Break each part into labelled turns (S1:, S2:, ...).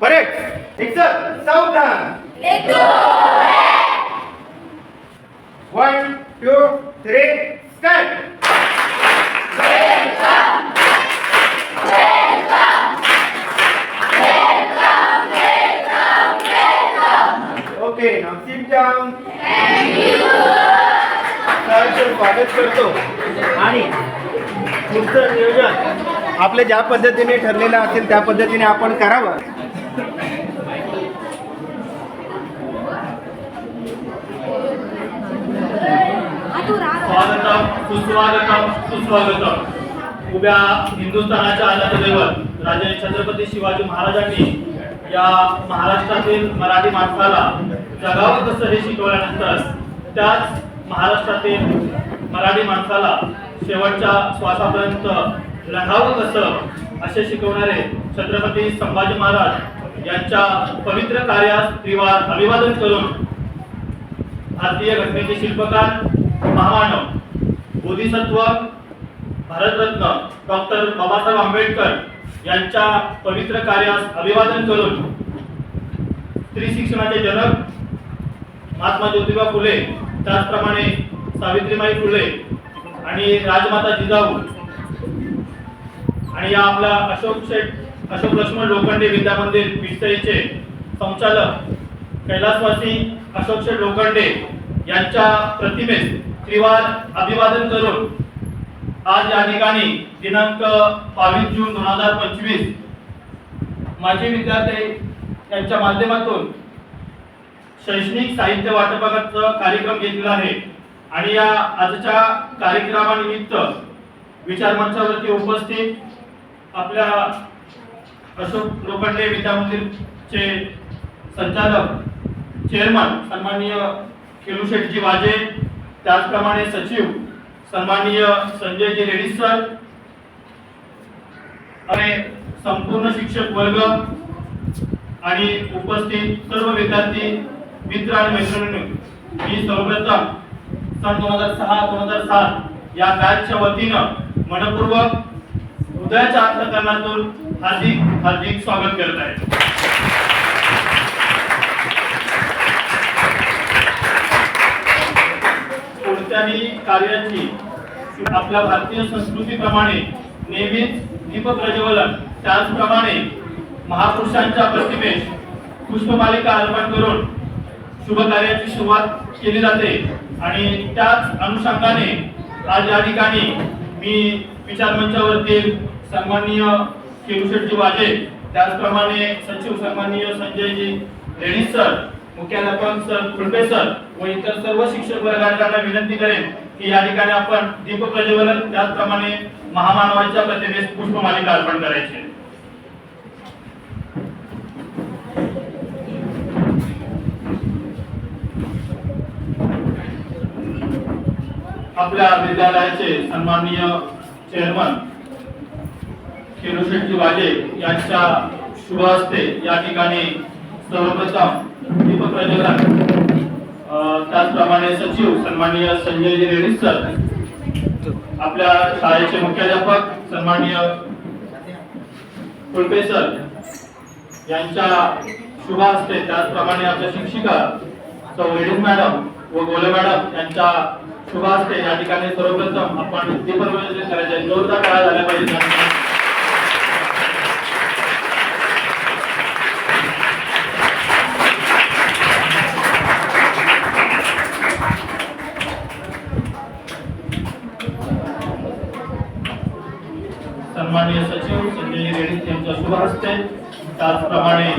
S1: Parade एक सावधान. One two three start okay Nasim जाम स्वागत करतो. आणि पुढचं नियोजन आपल्या ज्या पद्धतीने ठरलेलं असेल त्या पद्धतीने आपण करावं.
S2: स्वागतम सुस्वागतम सुस्वागतम. उभ्या हिंदुस्थानाच्या आनंद राजा छत्रपती शिवाजी महाराजांनी या महाराष्ट्रातील मराठी माणसाला जगावं कसं हे शिकवल्यानंतर त्याच महाराष्ट्रातील मराठी माणसाला शेवटच्या श्वासापर्यंत लढावं कसं असे शिकवणारे छत्रपती संभाजी महाराज यांच्या पवित्र कार्यास त्रिवार अभिवादन करून भारतीय घटनेचे शिल्पकार महामानव बोधिसत्व भारतरत्न डॉक्टर बाबासाहेब आंबेडकर यांच्या पवित्र कार्यास अभिवादन करून स्त्री शिक्षणाचे जनक महात्मा ज्योतिबा फुले त्याचप्रमाणे सावित्रीबाई फुले आणि राजमाता जिजाऊ आणि या आपला अशोक शेठ अशोक लक्ष्मण लोखंडे विद्या मंदिर पिस्तळीचे संचालक कैलासवासी अशोक शेठ लोखंडे यांच्या प्रतिमेस त्रिवार अभिवादन करून आज या ठिकाणी दिनांक बावीस जून दोन हजार पंचवीस माजी विद्यार्थी यांच्या माध्यमातून शैक्षणिक साहित्य वाटपाचा कार्यक्रम घेतलेला आहे. आणि या आजच्या कार्यक्रमानिमित्त विचार मंचावरती उपस्थित आपल्या अशोक लोखंडे विद्या मंदिरचे संचालक चेअरमन सन्माननीय खेळू शेठजी वाजे त्याचप्रमाणे सचिव सन्माननीय संजयजी रेड्डी सर आणि संपूर्ण शिक्षक वर्ग आणि उपस्थित सर्व विद्यार्थी मित्र आणि मैत्रिणी मी सर्वप्रथम सन दोन हजार सहा दोन हजार सात या बॅचच्या वतीनं मनपूर्वक हृदयाच्या अंतकरणातून हार्दिक हार्दिक स्वागत करत आहे. कोणत्याही कार्याची आपल्या भारतीय संस्कृतीप्रमाणे नेहमीच दीपप्रज्वलन त्याचप्रमाणे महापुरुषांच्या प्रतिमेस पुष्पमालिका अर्पण करून शुभ कार्याची सुरुवात केली जाते. आणि त्याच अनुषंगाने आज या ठिकाणी मी विचारमंचावरती सन्माननीय केरुशेठजी वाजे त्याचप्रमाणे सचिव सन्माननीय संजयजी रेड्डी सर मुख्याध्यापक सर प्रोफेसर व इतर सर्व शिक्षक वर्गांना विनंती करेन की या ठिकाणी आपण दीप प्रज्वलन त्याचप्रमाणे महामानवाच्या प्रतिमेस पुष्पमालिका अर्पण करायचे. आपल्या विद्यालयाचे सन्माननीय चेअरमन शेट्टी वाजे यांच्या शुभ हस्ते या ठिकाणी सर्वप्रथम दीप प्रज्वलन त्याचप्रमाणे सचिव सन्माननीय संजयजी रेड्डी सर आपल्या शाळेचे मुख्याध्यापक सन्माननीय फुलके सर यांच्या शुभ हस्ते त्याचप्रमाणे आपल्या शिक्षिका सौ रेड्डी मॅडम व गोले मॅडम यांच्या शुभ हस्ते या ठिकाणी सर्वप्रथम आपण दीपप्रज्वलन करायचे जोरदार काळ झाल्या पाहिजे सन्माननीय सचिव संजय रेड्डी यांच्या त्याचप्रमाणे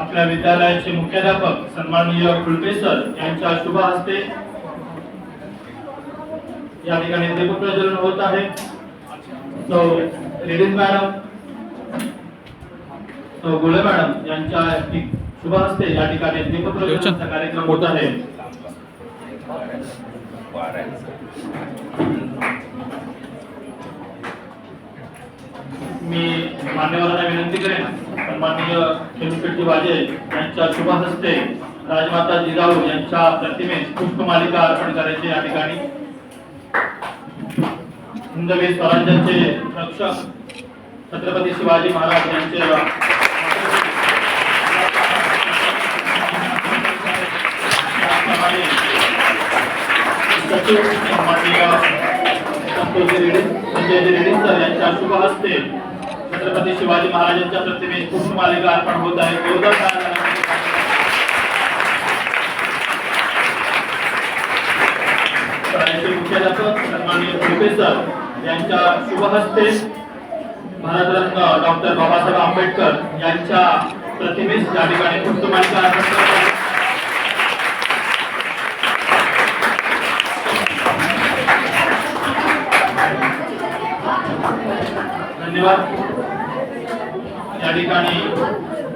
S2: आपल्या विद्यालयाचे मुख्याध्यापक सन्माननीय फुलके सर यांच्या शुभ हस्ते या ठिकाणी दीपप्रज्वलन होत आहे. सो रेड्डी मॅडम सो गोले मॅडम यांच्या शुभ हस्ते या ठिकाणी दीपप्रज्वलनाचा कार्यक्रम होत आहे. मी मान्यवरांना विनंती करेन. सन्माननीय खेलूपेट्टी वाजे यांच्या शुभ हस्ते राजमाता जिजाऊ यांच्या प्रतिमेस पुष्पमालिका अर्पण करायची या ठिकाणी. हिंदवी स्वराज्याचे रक्षक छत्रपती शिवाजी महाराज यांचे संजय रेडे सर यांच्या शुभ हस्ते छत्रपती शिवाजी महाराजांच्या प्रतिमेस पुष्पमालिका अर्पण होत आहे मुख्याध्यापक सन्माननीय प्रोफेसर यांच्या शुभ हस्ते भारतरत्न डॉक्टर बाबासाहेब आंबेडकर यांच्या प्रतिमेस या ठिकाणी पुष्पमालिका अर्पण करत आहे. धन्यवाद ठिकाणी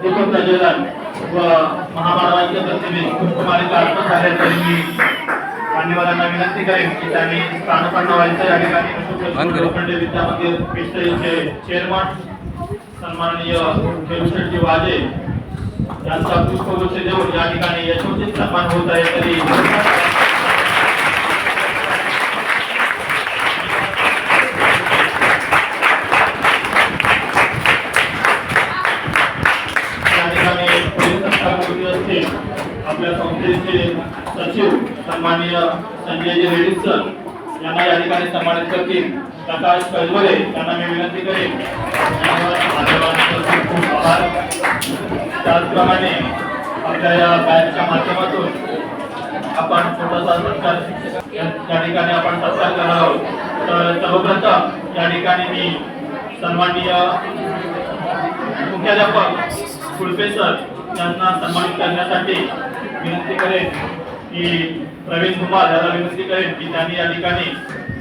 S2: दीपक प्रज्वलन व महामानवांच्या प्रतिमेस पुष्पमालिका अर्पण झाले तरी मी मान्यवरांना विनंती करेन की त्यांनी स्थानपन्न व्हायचं या ठिकाणी लोखंडे विद्यामंदिर पिष्टचे चेअरमन सन्माननीय खेळशेट्टी वाजे यांचा पुष्पगुच्छ देऊन या ठिकाणी यशोचित सन्मान होत आहे तरी या ठिकाणी पोलीस असतील आपल्या संस्थेचे सचिव सन्माननीय संजयजी रेड्डी सर यांना या ठिकाणी सन्मानित करतील. प्रकाश कलवरे यांना मी विनंती करेन. खूप आभार. त्याचप्रमाणे आपल्या या बॅचच्या माध्यमातून आपण छोटासा सत्कार या ठिकाणी आपण सत्कार करणार आहोत. तर सर्वप्रथम या ठिकाणी मी सन्माननीय मुख्याध्यापक कुलपे सर यांना सन्मानित करण्यासाठी विनंती करेन की प्रवीण कुमार याला विनंती करेन की त्यांनी या ठिकाणी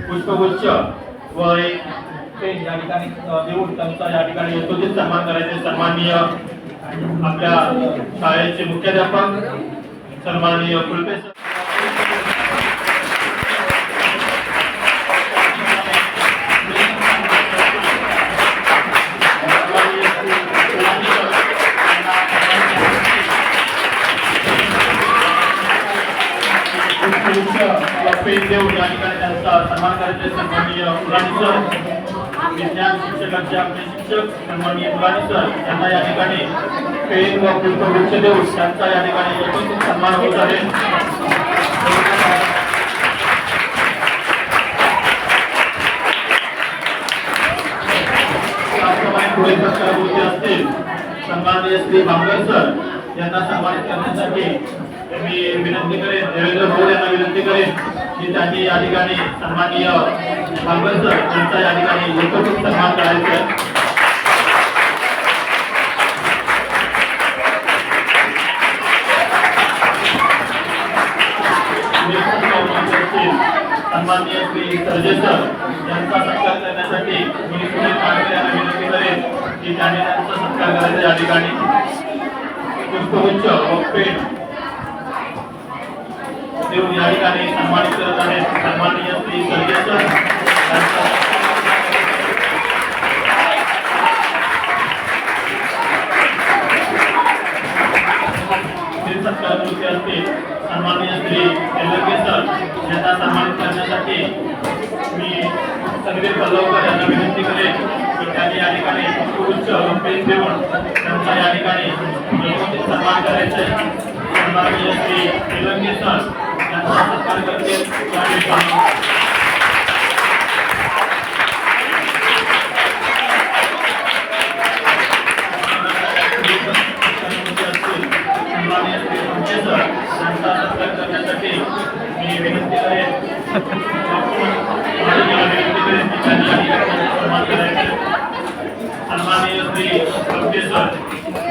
S2: पुष्पगुच्छ व एक पेन या ठिकाणी देऊन त्यांचा या ठिकाणी यशोचित सन्मान करायचे. सन्माननीय आपल्या शाळेचे मुख्याध्यापक सन्माननीय कुलपे पेन देऊन या ठिकाणी त्यांचा सन्मान करायचे सन्माननीय मुलानी सर विज्ञान शिक्षकांचे आपले शिक्षक सन्माननीय मुलानी सर यांना या ठिकाणी पेन व पुष्पगुच्छ देऊन त्यांचा या ठिकाणी यशस्वी सन्मान होत आहे. पुढे सत्कारकृती असतील सन्माननीय श्री भांगर सर यांना सन्मानित करण्यासाठी मी विनंती करेन देवेंद्र भाऊ यांना विनंती करेन. मी त्यांनी या ठिकाणी सन्माननीय भांगर सर यांचा या ठिकाणी यशस्वी सन्मान करायचं आहे. सन्माननीय श्री सर्जे सर यांचा सत्कार करण्यासाठी मी सुनील पांढरे यांना विनंती करेन की त्यांनी त्यांचा सत्कार करायचा या ठिकाणी. पुष्पगुच्छ व पेन देऊन या ठिकाणी सन्मानित करत आहेत सन्माननीय श्री सर्जे असतील सन्माननीय श्री तेलंगे यांना सन्मानित करण्यासाठी मी संदीप पल्लवकर यांना विनंती करेन की त्यांनी या ठिकाणी उच्च व पेन देऊन त्यांचा या ठिकाणी सन्मान करायचा आहे सन्माननीय श्री तेलंगे सर यांचा सत्कार करतील या ठिकाणी सन्माननीय श्री संजय सर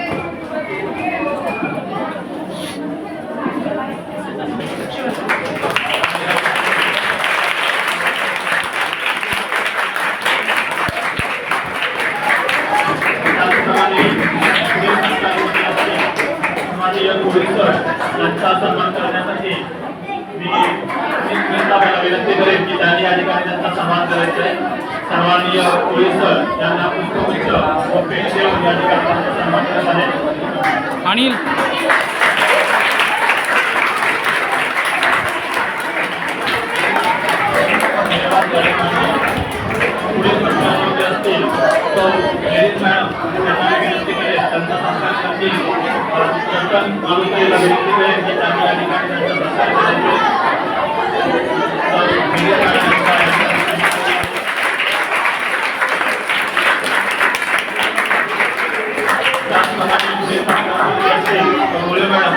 S2: चंदन मालुसरेला विनंती करेन की त्यांनी या ठिकाणी त्यांचा सत्कार करायचे तर त्याचप्रमाणे मॅडम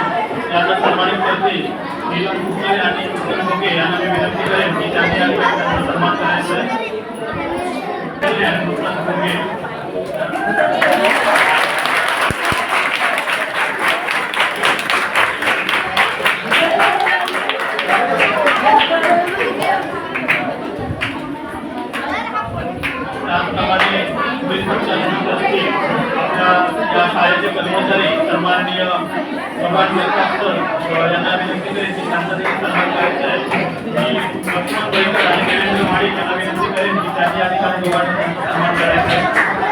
S2: यांना सन्मानित करते नीलम कुकडे आणि उत्तम भोगे यांना मी विनंती करेन की त्यांनी या ठिकाणी त्यांचा सन्मान करायचा आहे त्याचप्रमाणे आपल्या या शाळेचे कर्मचारी सन्माननीय भगवान जगताप यांना विनंती करेन की त्यांचा देखील सन्मान करायचा आहे मी लक्ष्मण गोयकर आणि देवेंद्र माळी यांना विनंती करेन की त्यांनी अधिकारी ठिकाणी सन्मान करायचा आहे जगताप सर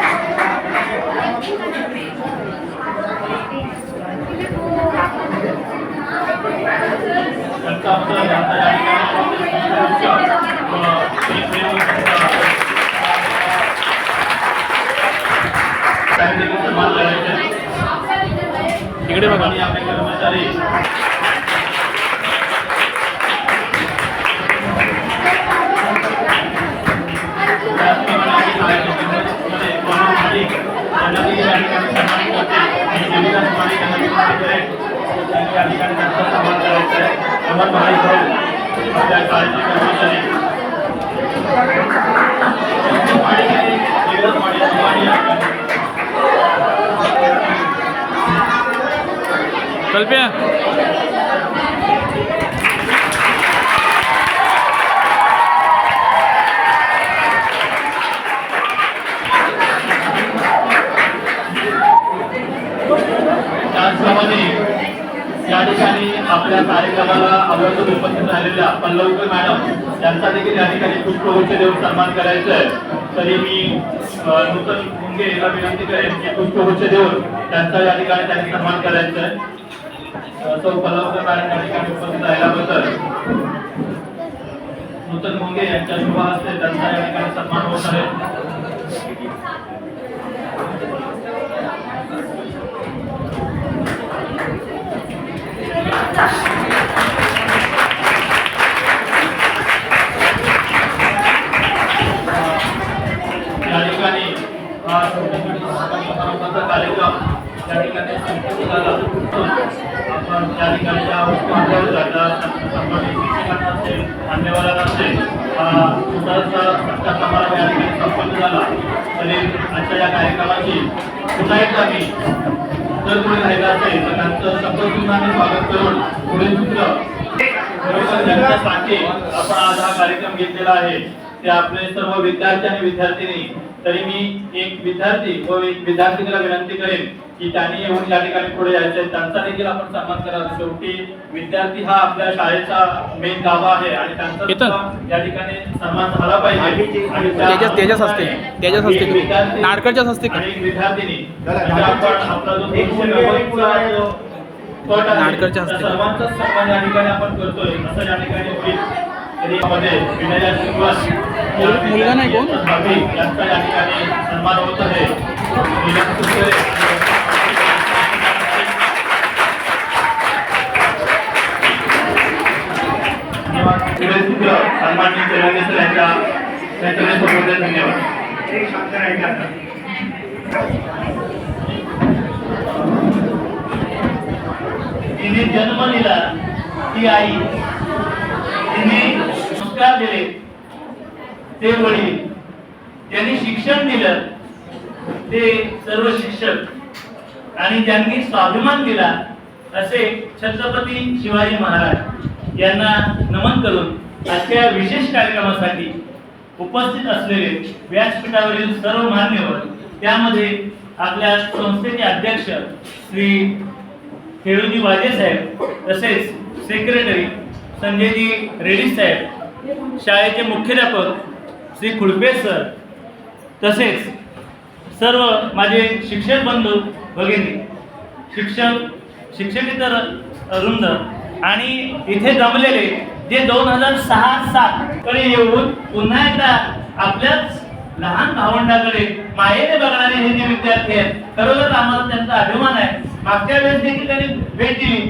S2: यांचा या ठिकाणी अ, एक देव त्यांचा त्यांनी देखील सन्मान करायचा आहे
S3: इकडे बघा.
S2: आणि आपले कर्मचारी त्याचप्रमाणे आपली शाळेचे कर्मचारी कोमल माडिक यांना देखील या ठिकाणी सन्मानित करते. आणि देवीदास माडिक यांना विनंती करेन की त्यांनी त्यांचा सन्मान करायचा आहे. अमर भाई भाऊ, आपल्या काळजी कर्मचारी
S3: कल्प्या.
S2: पुष्पगुच्छ देऊन सन्मान करायचा आहे. तरी मी नूतन मुंगे याला विनंती करेन की पुष्पगुच्छ देऊन त्यांचा या ठिकाणी त्यांनी सन्मान करायचा आहे. असं सौ पल्लवकर या ठिकाणी उपस्थित राहिल्याबद्दल. नूतन मुंगे यांच्या शुभ हस्ते त्यांचा या ठिकाणी सन्मान होत आहे या ठिकाणी हा समारंभाचा कार्यक्रम या ठिकाणी संपन्न झाला आपण त्या ठिकाणी ज्या वस्तू आपल्यावर जातात संबंधित शिक्षकांना असेल मान्यवरांना असेल हा सुंदरसा सत्कार समारंभ या ठिकाणी संपन्न झाला तरी आजच्या या कार्यक्रमाची पुन्हा एकदा मी जर कोणी राहिलं असेल तर त्यांचं शब्दसुद्धाने स्वागत करून पुढील सूत्र ज्यांच्यासाठी आपण आज हा कार्यक्रम घेतलेला आहे. ते आपले सर्व विद्यार्थी आणि विद्यार्थिनी तरी मी एक विद्यार्थी व एक विद्यार्थिनीला विनंती करेन की त्यांनी येऊन या ठिकाणी पुढे यायचे. त्यांचा देखील आपण सन्मान करावा. शेवटी विद्यार्थी हा आपल्या शाळेचा मेन गाभा आहे आणि त्यांचा या ठिकाणी सन्मान झाला पाहिजे.
S3: तेजस- तेजस असते. तेजस असते. नाडकरच्याच असते?
S2: आणि विद्यार्थिनी. म्हणजे आपण आपला जो
S3: नाडकरच्या हस्ते.
S2: सर्वांचाच सन्मान या ठिकाणी आपण करतोय असं या ठिकाणी होईल तरी यामध्ये विनया श्रीनिवास
S3: मुल- मुलगा नाही कोण?
S2: भाभी यांचा या ठिकाणी सन्मान होत आहे नीलम कुलकर्णी धन्यवाद पुढे सूत्र सन्माननीय तेलंगे सर यांच्या त्यांच्याकडे सोबत धन्यवाद
S1: एक शब्द राहिला आता.
S2: तिने जन्म दिला ती आई तिने संस्कार दिले. ते वडील ज्यांनी शिक्षण दिलं ते सर्व शिक्षक आणि ज्यांनी स्वाभिमान दिला असे छत्रपती शिवाजी महाराज यांना नमन करून आजच्या विशेष कार्यक्रमासाठी उपस्थित असलेले व्यासपीठावरील सर्व मान्यवर त्यामध्ये आपल्या संस्थेचे अध्यक्ष श्री खेळूजी वाजे साहेब तसेच सेक्रेटरी संजयजी रेड्डी साहेब शाळेचे मुख्याध्यापक श्री खुळपे सर तसेच सर्व माझे शिक्षक बंधू भगिनी शिक्षक शिक्षकेतर अरुंद आणि इथे जमलेले जे दोन हजार सहा सात कडे येऊन पुन्हा एकदा आपल्याच लहान भावंडाकडे मायेने बघणारे हे जे विद्यार्थी आहेत खरोखर आम्हाला त्यांचा अभिमान आहे. मागच्या वेळेस देखील त्यांनी भेट दिली.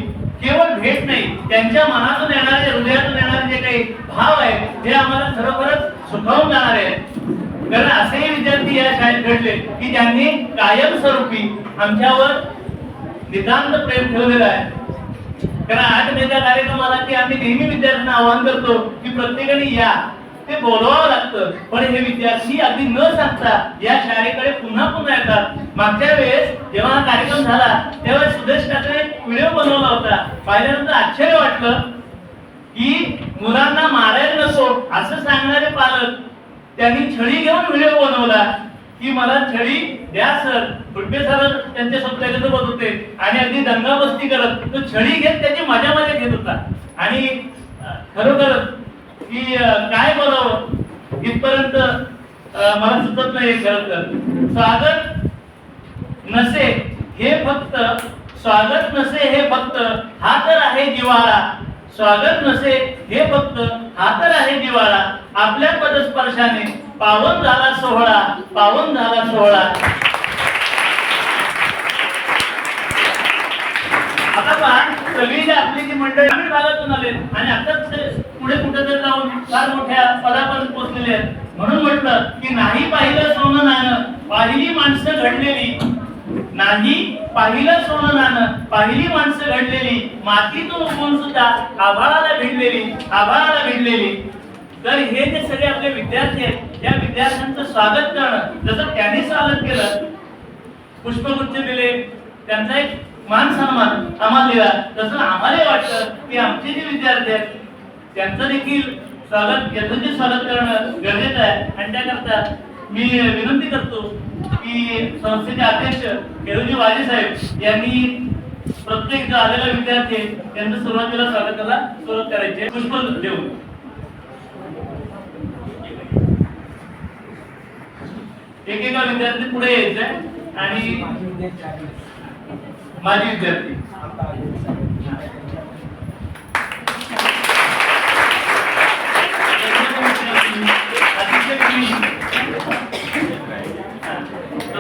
S4: केवळ भेट नाही त्यांच्या मनातून येणारे हृदयातून येणारे जे काही भाव आहेत ते आम्हाला खरोखरच सुखावून जाणार आहेत. कारण असेही विद्यार्थी या शाळेत घडले की त्यांनी कायमस्वरूपी आमच्यावर नितांत प्रेम ठेवलेलं आहे. कारण आज नेत्या कार्यक्रमाला की आम्ही नेहमी विद्यार्थ्यांना आवाहन करतो की प्रत्येकाने या. ते बोलवावं लागतं. पण हे विद्यार्थी अगदी न सांगता या शाळेकडे पुन्हा पुन्हा येतात. मागच्या वेळेस जेव्हा हा कार्यक्रम झाला तेव्हा सुदेश ठाकरे व्हिडिओ बनवला होता. पाहिल्यानंतर आश्चर्य वाटलं की मुलांना मारायला नसो असं सांगणारे पालक त्यांनी छडी घेऊन व्हिडिओ बनवला की मला छडी द्या सर. फुटबे सर त्यांच्यासोबत होते आणि अगदी दंगाबस्ती करत तो छडी घेत त्याची मजा मजा घेत होता. आणि खरोखर की काय बोलावं इथपर्यंत मला सुचत नाही खरं तर. स्वागत नसे हे फक्त स्वागत नसे हे फक्त हा तर आहे जिवाळा स्वागत नसे हे फक्त हा तर आहे जिवाळा आपल्या पदस्पर्शाने पावन झाला सोहळा पावन झाला सोहळा. आता पहा सगळी जी आपली जी मंडळी ग्रामीण भागातून आले आणि आताच पुढे कुठेतरी जाऊन फार मोठ्या पदापर्यंत पोहोचलेले आहेत. म्हणून म्हटलं की नाही पाहिलं सोनं नाणं पाहिली माणसं घडलेली. नाही पाहिलं सोनं नाणं पाहिली माणसं घडलेली. मातीतून उगवून सुद्धा आभाळाला भिडलेली आभाळाला भिडलेली. तर हे जे सगळे आपले विद्यार्थी आहेत या विद्यार्थ्यांचं स्वागत करणं जसं त्यांनी स्वागत केलं पुष्पगुच्छ दिले त्यांचा एक मान सन्मान आम्हाला दिला. तसं आम्हाला वाटतं की आमचे जे विद्यार्थी आहेत त्यांचं देखील स्वागत यथोचित स्वागत करणं गरजेचं आहे. आणि त्याकरता मी विनंती करतो की संस्थेचे अध्यक्ष केरोजी वाजे साहेब यांनी प्रत्येक जो आलेला विद्यार्थी त्यांचं सुरुवातीला स्वागताला सुरुवात करायची पुष्प देऊ एकेका विद्यार्थी पुढे यायचंय आणि माझी विद्यार्थी.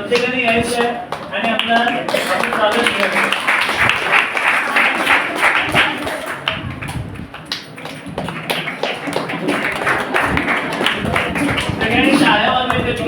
S4: प्रत्येकाने यायचं आहे आणि आपला आपण स्वागत करायचं सगळ्यांनी प्रकारचे वाजवायच्या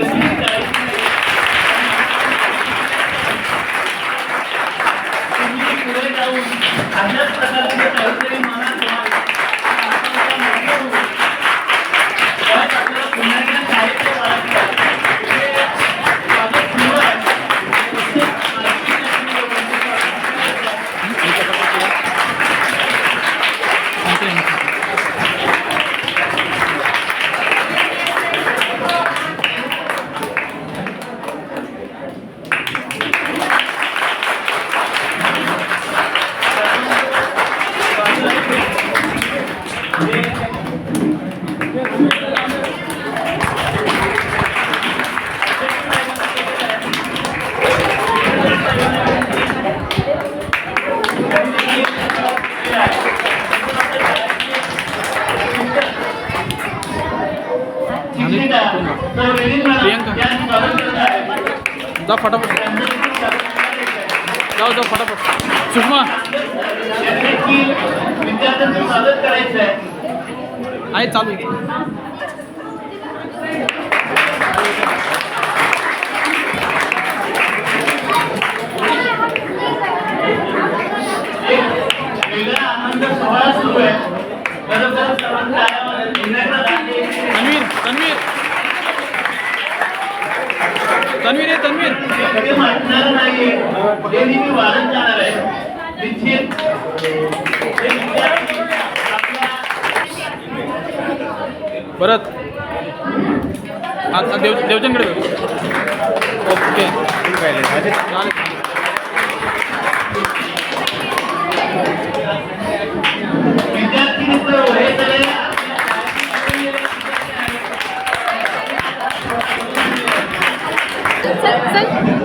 S3: जा फटाफट। जाऊ जाऊ फटाफट। सुषमा।
S4: आहे
S3: चालू
S4: आनंद सोहळा सुरू आहे.
S3: तन्वीर आहे तन्वीर.
S4: कधी वाटणार नाही हे वाढत जाणार आहे निश्चित
S3: परत देव देवचंदकडे ओके. चालेल.
S4: विद्यार्थी सर्व